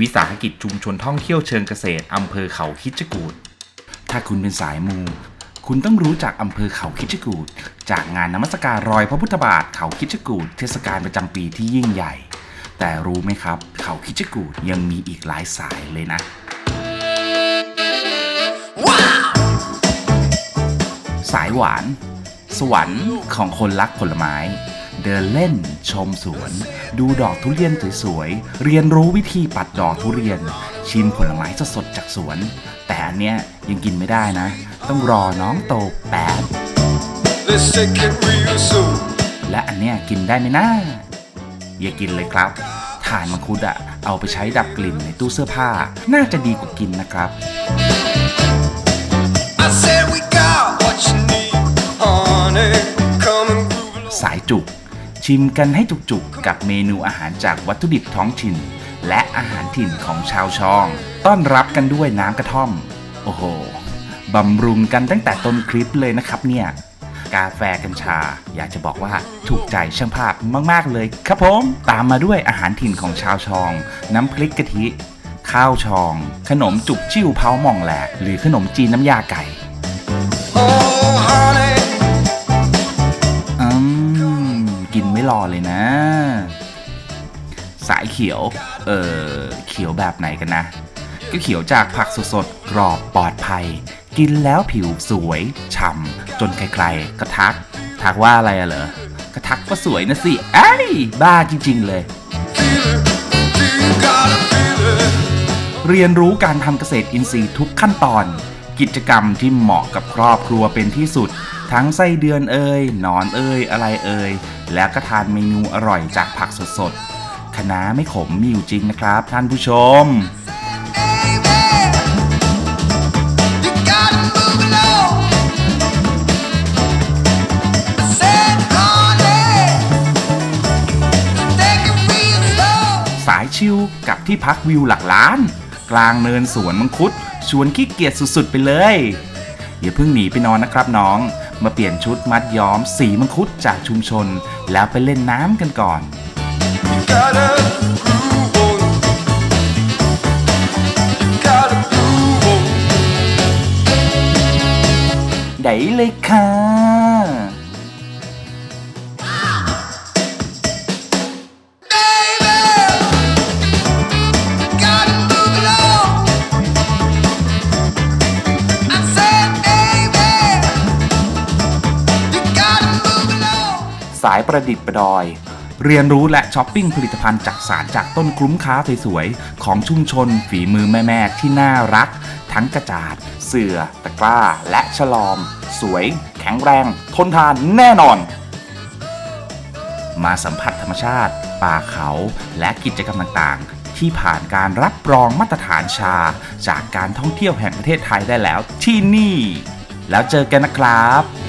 วิสาหกิจชุมชนท่องเที่ยวเชิงเกษตรอำเภอเขาคิจกูดถ้าคุณเป็นสายมู คุณต้องรู้จักอำเภอเขาคิจกูดจากงานนมัสการรอยพระพุทธบาทเขาคิจกูดเทศกาลประจำปีที่ยิ่งใหญ่ แต่รู้ไหมครับ เขาคิจกูดยังมีอีกหลายสายเลยนะ สายหวาน สวรรค์ของคนรักผลไม้ เดินเล่น ชมสวน ดูดอกทุเรียนสวยๆ เรียนรู้วิธีปัดดอกทุเรียน ชิมผลไม้สดๆจากสวน แต่อันเนี้ยยังกินไม่ได้นะ ต้องรอน้องโตแป๊บ Let's take it real soon. และอันเนี้ยกินได้ไหมนะอย่ากินเลยครับถ่านมังคุดอะเอาไปใช้ดับกลิ่นในตู้เสื้อผ้า น่าจะดีกว่ากินนะครับ I said we got what you need, honey. Come and groove along. สายจุก ชิมกันให้จุกๆ กับเมนูอาหารจากวัตถุดิบท้องถิ่น และอาหารถิ่นของชาวช่อง ต้อนรับกันด้วยน้ำกระท่อม โอ้โหบำรุงกันตั้งแต่ต้นคลิปเลยนะครับเนี่ย กาแฟกัญชา อยากจะบอกว่าถูกใจช่างภาพมาก ๆ เลยครับผม ตามมาด้วยอาหารถิ่นของชาวชอง น้ำพริกกะทิ ข้าวชอง ขนมจุกจิ้วเผาหม่องแหลก หรือขนมจีนน้ำยาไก่ กินไม่รอเลยนะ สายเขียว เออเขียวแบบไหนกันนะ ก็เขียวจากผักสดๆกรอบปลอดภัย กินแล้วผิวสวยฉ่ำจนใครๆก็ทัก ทักว่าอะไรอะเหรอก็ทักว่าสวยนะสิไอ้บ้าจริง ๆ เลย เรียนรู้การทำเกษตรอินทรีย์ทุกขั้นตอน กิจกรรมที่เหมาะกับครอบครัวเป็นที่สุด ทั้งไส้เดือนเอ่ยหนอนเอ่ยอะไรเอ่ย แล้วก็ทานเมนูอร่อยจากผักสดๆคณะไม่ขมมีอยู่จริงนะครับ ท่านผู้ชมสายชิลกับที่พักวิวหลักล้าน กลางเนินสวนมังคุด ชวนขี้เกียจสุดๆไปเลย อย่าเพิ่งหนีไปนอนนะครับน้อง มาเปลี่ยนชุดมัดย้อมสีมังคุดจากชุมชน แล้วไปเล่นน้ำกันก่อน ได้เลยค่ะ Baby, สายประดิษฐ์ประดอย เรียนรู้และช้อปปิ้งผลิตภัณฑ์จากสารจากต้นคลุ้มค้าสวยๆ ของชุมชนฝีมือแม่ๆที่น่ารัก ทั้งกระจาด เสือตะกร้า และฉลอม สวย แข็งแรง ทนทานแน่นอน มาสัมผัสธรรมชาติ ป่าเขาและกิจกรรมต่างๆ ที่ผ่านการรับรองมาตรฐานชา จากการท่องเที่ยวแห่งประเทศไทยได้แล้วที่นี่ แล้วเจอกันนะครับ